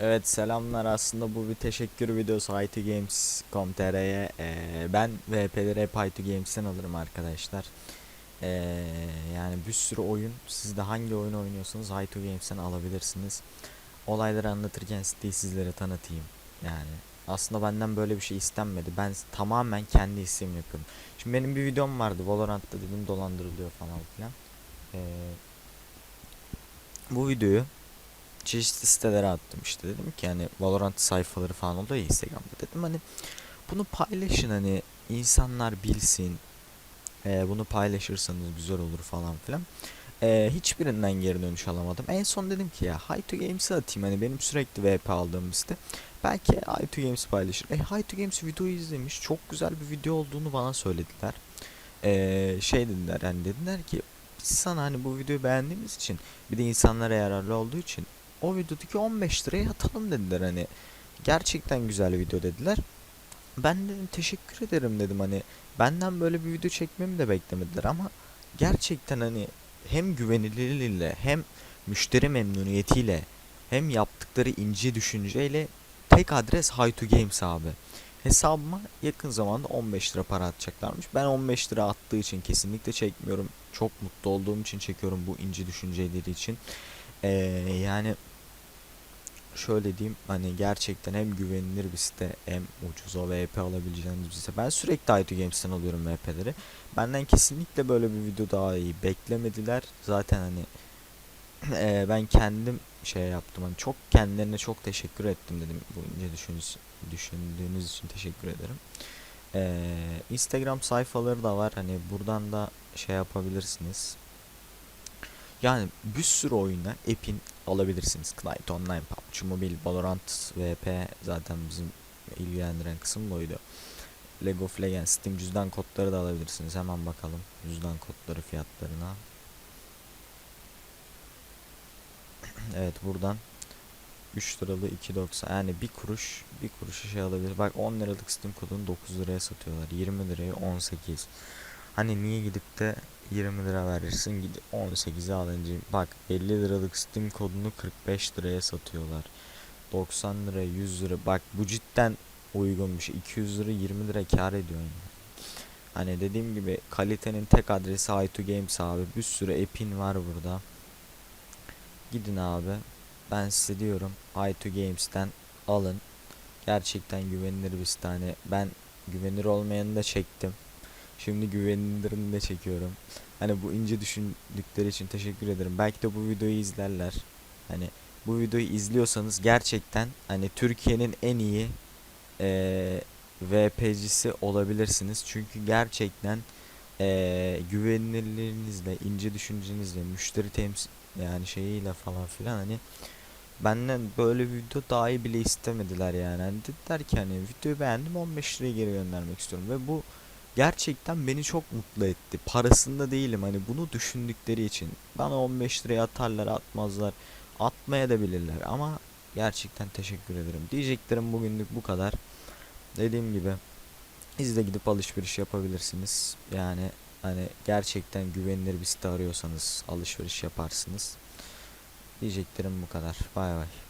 Evet selamlar. Aslında bu bir teşekkür videosu. IT Games.com.tr'ye ee, ben VP'leri hep alırım arkadaşlar. Ee, yani bir sürü oyun. Siz de hangi oyun oynuyorsanız IT Games'ten alabilirsiniz. Olayları anlatırken siteyi sizlere tanıtayım. Yani aslında benden böyle bir şey istenmedi. Ben tamamen kendi isteğimle yapıyorum. Şimdi benim bir videom vardı. Valorant'ta dedim dolandırılıyor falan filan. Ee, bu videoyu çeşitli sitelere attım işte. Dedim ki hani Valorant sayfaları falan oluyor ya Instagram'da. Dedim hani bunu paylaşın hani insanlar bilsin. Ee, bunu paylaşırsanız güzel olur falan filan. Ee, hiçbirinden geri dönüş alamadım. En son dedim ki ya Hi to Games'i atayım. Hani benim sürekli VP aldığım site. Belki Hi to Games paylaşır. E Hi to Games videoyu izlemiş. Çok güzel bir video olduğunu bana söylediler. Ee, şey dediler hani dediler ki biz sana hani bu videoyu beğendiğimiz için bir de insanlara yararlı olduğu için o videodaki 15 liraya atalım dediler hani. Gerçekten güzel video dediler. Ben dedim teşekkür ederim dedim hani. Benden böyle bir video çekmemi de beklemediler ama gerçekten hani hem güvenilirliğiyle hem müşteri memnuniyetiyle hem yaptıkları ince düşünceyle tek adres Hi to Games abi. Hesabıma yakın zamanda 15 lira para atacaklarmış. Ben 15 lira attığı için kesinlikle çekmiyorum. Çok mutlu olduğum için çekiyorum bu ince düşünceleri için. Ee, yani şöyle diyeyim hani gerçekten hem güvenilir bir site hem ucuza VP alabileceğiniz bir site. Ben sürekli IT Games'ten alıyorum VP'leri. Benden kesinlikle böyle bir video daha iyi beklemediler. Zaten hani eee, ben kendim şey yaptım hani çok kendilerine çok teşekkür ettim dedim bu ince düşündüğünüz, düşündüğünüz için teşekkür ederim. Eee, Instagram sayfaları da var hani buradan da şey yapabilirsiniz. Yani bir sürü oyuna app'in alabilirsiniz. Knight Online, PUBG Mobile, Valorant, VP zaten bizim ilgilendiren kısım buydu. League of Legends, Steam cüzdan kodları da alabilirsiniz. Hemen bakalım cüzdan kodları fiyatlarına. evet buradan 3 liralı 2.90 yani bir kuruş bir kuruşa şey alabilir. Bak 10 liralık Steam kodunu 9 liraya satıyorlar. 20 liraya 18. Hani niye gidip de 20 lira verirsin gidip 18'e alınca bak 50 liralık Steam kodunu 45 liraya satıyorlar. 90 lira 100 lira bak bu cidden uygun bir şey 200 lira 20 lira kar ediyor yani. Hani dediğim gibi kalitenin tek adresi i2 Games abi bir sürü app'in var burada. Gidin abi ben size diyorum i2 Games'ten alın. Gerçekten güvenilir bir site hani ben güvenilir olmayanı da çektim. Şimdi güvenilirini de çekiyorum. Hani bu ince düşündükleri için teşekkür ederim. Belki de bu videoyu izlerler. Hani bu videoyu izliyorsanız gerçekten hani Türkiye'nin en iyi eee VP'cisi olabilirsiniz. Çünkü gerçekten eee güvenilirliğinizle, ince düşüncenizle, müşteri temsil yani şeyiyle falan filan hani benden böyle bir video dahi bile istemediler yani. Hani dediler ki hani videoyu beğendim 15 liraya geri göndermek istiyorum ve bu gerçekten beni çok mutlu etti. Parasında değilim hani bunu düşündükleri için. Bana 15 liraya atarlar atmazlar. Atmaya da bilirler ama gerçekten teşekkür ederim. Diyeceklerim bugünlük bu kadar. Dediğim gibi siz de gidip alışveriş yapabilirsiniz. Yani hani gerçekten güvenilir bir site arıyorsanız alışveriş yaparsınız. Diyeceklerim bu kadar. Bay bay.